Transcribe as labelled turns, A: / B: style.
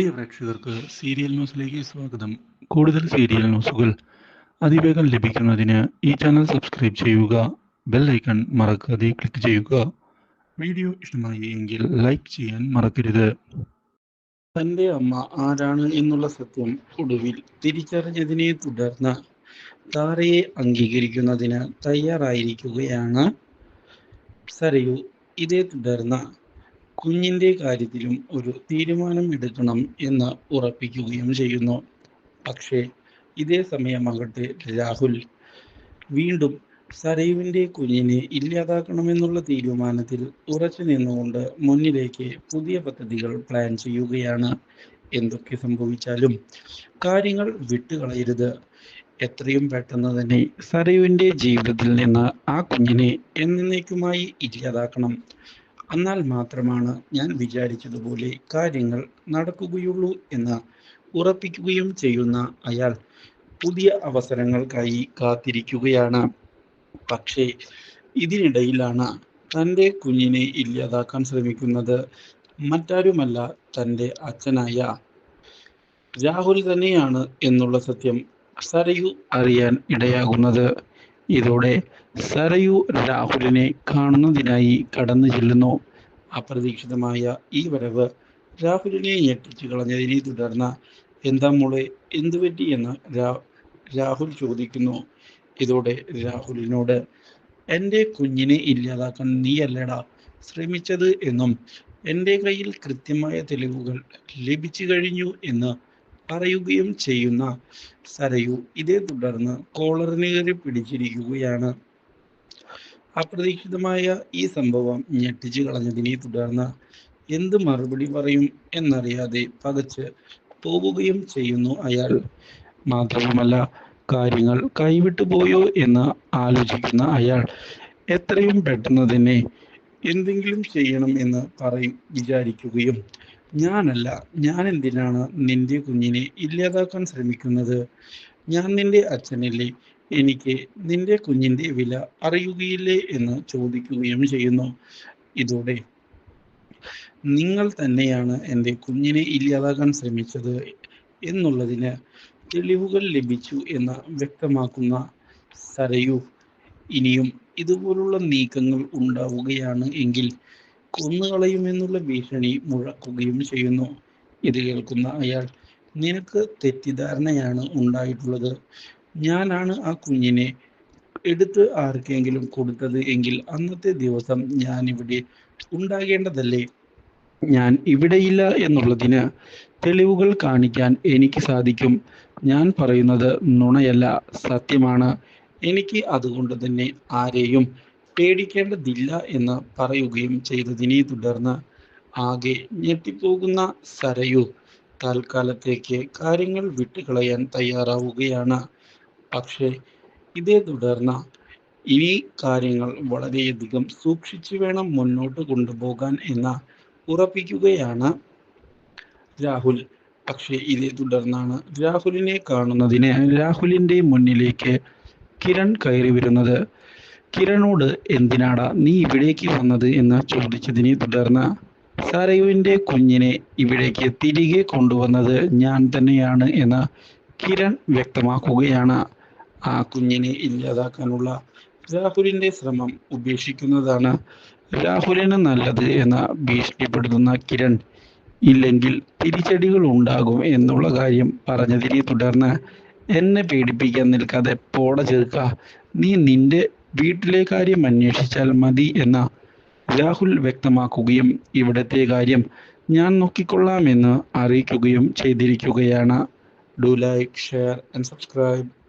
A: പ്രിയ പ്രേക്ഷകർക്ക് സീരിയൽ ന്യൂസിലേക്ക് സ്വാഗതം. കൂടുതൽ സീരിയൽ ന്യൂസുകൾ അതിവേഗം ലഭിക്കുന്നതിന് ഈ ചാനൽ സബ്സ്ക്രൈബ് ചെയ്യുക ബെൽ ഐക്കൺ മറക്കാതെ ക്ലിക്ക് ചെയ്യുക. വീഡിയോ ഇഷ്ടമായി എങ്കിൽ ലൈക്ക് ചെയ്യാൻ മറക്കരുത്. തന്റെ അമ്മ ആരാണ് എന്നുള്ള സത്യം ഒടുവിൽ തിരിച്ചറിഞ്ഞതിനെ തുടർന്ന് താരയെ അംഗീകരിക്കുന്നതിന് തയ്യാറായിരിക്കുകയാണ് സരയു. ഇതേ തുടർന്ന് കുഞ്ഞിന്റെ കാര്യത്തിലും ഒരു തീരുമാനം എടുക്കണം എന്ന് ഉറപ്പിക്കുകയും ചെയ്യുന്നു. പക്ഷേ ഇതേ സമയമാകട്ടെ രാഹുൽ വീണ്ടും സരയുവിന്റെ കുഞ്ഞിനെ ഇല്ലാതാക്കണമെന്നുള്ള തീരുമാനത്തിൽ ഉറച്ചു നിന്നുകൊണ്ട് മുന്നിലേക്ക് പുതിയ പദ്ധതികൾ പ്ലാൻ ചെയ്യുകയാണ്. എന്തൊക്കെ സംഭവിച്ചാലും കാര്യങ്ങൾ വിട്ടുകളയരുത്. എത്രയും പെട്ടെന്ന് തന്നെ സരയുവിന്റെ ജീവിതത്തിൽ നിന്ന് ആ കുഞ്ഞിനെ എന്നേക്കുമായി ഇല്ലാതാക്കണം. എന്നാൽ മാത്രമാണ് ഞാൻ വിചാരിച്ചതുപോലെ കാര്യങ്ങൾ നടക്കുകയുള്ളൂ എന്ന് ഉറപ്പിക്കുകയും ചെയ്യുന്ന അയാൾ പുതിയ അവസരങ്ങൾക്കായി കാത്തിരിക്കുകയാണ്. പക്ഷേ ഇതിനിടയിലാണ് തന്റെ കുഞ്ഞിനെ ഇല്ലാതാക്കാൻ ശ്രമിക്കുന്നത്. മറ്റാരുമല്ല തന്റെ അച്ഛനായ രാഹുൽ തന്നെയാണ് എന്നുള്ള സത്യം സരയു അറിയാൻ ഇടയാകുന്നത്. ഇതോടെ സരയു രാഹുലിനെ കാണുന്നതിനായി കടന്നു ചെല്ലുന്നു. അപ്രതീക്ഷിതമായ ഈ വരവ് രാഹുലിനെ ഞെട്ടിച്ചു കളഞ്ഞതിനെ തുടർന്ന് എന്താ മോളെ എന്തു പറ്റി? എന്ന് രാഹുൽ ചോദിക്കുന്നു. ഇതോടെ രാഹുലിനോട് എന്റെ കുഞ്ഞിനെ ഇല്ലാതാക്കാൻ നീയല്ലടാ ശ്രമിച്ചത് എന്നും എന്റെ കയ്യിൽ കൃത്യമായ തെളിവുകൾ ലഭിച്ചു കഴിഞ്ഞു എന്ന് പറയുകയും ചെയ്യുന്ന സരയു ഇതേ തുടർന്ന് കോളറിനേറി പിടിച്ചിരിക്കുകയാണ്. അപ്രതീക്ഷിതമായ ഈ സംഭവം ഞെട്ടിച്ചു കളഞ്ഞതിനെ തുടർന്ന് എന്ത് മറുപടി പറയും എന്നറിയാതെ പകച്ച് പോവുകയും ചെയ്യുന്നു അയാൾ. മാത്രവുമല്ല കാര്യങ്ങൾ കൈവിട്ടു പോയോ എന്ന് ആലോചിക്കുന്ന അയാൾ എത്രയും പെട്ടെന്ന് തന്നെ എന്തെങ്കിലും ചെയ്യണം എന്ന് പറയും വിചാരിക്കുകയും ഞാനല്ല ഞാൻ എന്തിനാണ് നിന്റെ കുഞ്ഞിനെ ഇല്ലാതാക്കാൻ ശ്രമിക്കുന്നത്? ഞാൻ നിന്റെ അച്ഛനല്ലേ? എനിക്ക് നിന്റെ കുഞ്ഞിന്റെ വില അറിയുകയില്ലേ എന്ന് ചോദിക്കുകയും ചെയ്യുന്നു. ഇതോടെ നിങ്ങൾ തന്നെയാണ് എന്റെ കുഞ്ഞിനെ ഇല്ലാതാക്കാൻ ശ്രമിച്ചത് എന്നുള്ളതിന് തെളിവുകൾ ലഭിച്ചു എന്ന് വ്യക്തമാക്കുന്ന സരയു. ഇനിയും ഇതുപോലുള്ള നീക്കങ്ങൾ ഉണ്ടാവുകയാണ് എങ്കിൽ കൊന്നുകളയുമെന്നുള്ള ഭീഷണി മുഴക്കുകയും ചെയ്യുന്നു. ഇത് കേൾക്കുന്ന അയാൾ നിനക്ക് തെറ്റിദ്ധാരണയാണ് ഉണ്ടായിട്ടുള്ളത്. ഞാനാണ് ആ കുഞ്ഞിനെ എടുത്ത് ആർക്കെങ്കിലും കൊടുത്തത് എങ്കിൽ അന്നത്തെ ദിവസം ഞാൻ ഇവിടെ ഉണ്ടാകേണ്ടതല്ലേ? ഞാൻ ഇവിടെയില്ല എന്നുള്ളതിന് തെളിവുകൾ കാണിക്കാൻ എനിക്ക് സാധിക്കും. ഞാൻ പറയുന്നത് നുണയല്ല സത്യമാണ്. എനിക്ക് അതുകൊണ്ട് തന്നെ ആരെയും പേടിക്കേണ്ടതില്ല എന്ന് പറയുകയും ചെയ്തതിനെ തുടർന്ന് ആകെ ഞെട്ടിപ്പോകുന്ന സരയു തൽക്കാലത്തേക്ക് കാര്യങ്ങൾ വിട്ടുകളയാൻ തയ്യാറാവുകയാണ്. പക്ഷേ ഇതേ തുടർന്ന് ഈ കാര്യങ്ങൾ വളരെയധികം സൂക്ഷിച്ചു വേണം മുന്നോട്ട് കൊണ്ടുപോകാൻ എന്ന് ഉറപ്പിക്കുകയാണ് രാഹുൽ. പക്ഷേ ഇതേ തുടർന്നാണ് രാഹുലിനെ കാണുന്നതിന് രാഹുലിന്റെ മുന്നിലേക്ക് കിരൺ കയറി വരുന്നത്. കിരണോട് എന്തിനാടാ നീ ഇവിടേക്ക് വന്നത് എന്ന് ചോദിച്ചതിനെ തുടർന്ന് സരയുവിന്റെ കുഞ്ഞിനെ ഇവിടേക്ക് തിരികെ കൊണ്ടുവന്നത് ഞാൻ തന്നെയാണ് എന്ന് കിരൺ വ്യക്തമാക്കുകയാണ്. ആ കുഞ്ഞിനെ ഇല്ലാതാക്കാനുള്ള രാഹുലിന്റെ ശ്രമം ഉപേക്ഷിക്കുന്നതാണ് രാഹുലിന് നല്ലത് എന്ന ഭീഷണിപ്പെടുത്തുന്ന കിരൺ. ഇല്ലെങ്കിൽ തിരിച്ചടികൾ ഉണ്ടാകും എന്നുള്ള കാര്യം പറഞ്ഞതിനെ തുടർന്ന് എന്നെ പേടിപ്പിക്കാൻ നിൽക്കാതെ പോട ചേർക്ക. നീ നിന്റെ വീട്ടിലെ കാര്യം അന്വേഷിച്ചാൽ മതി എന്ന രാഹുൽ വ്യക്തമാക്കുകയും ഇവിടത്തെ കാര്യം ഞാൻ നോക്കിക്കൊള്ളാമെന്ന് അറിയിക്കുകയും ചെയ്തിരിക്കുകയാണ്. Do like share and subscribe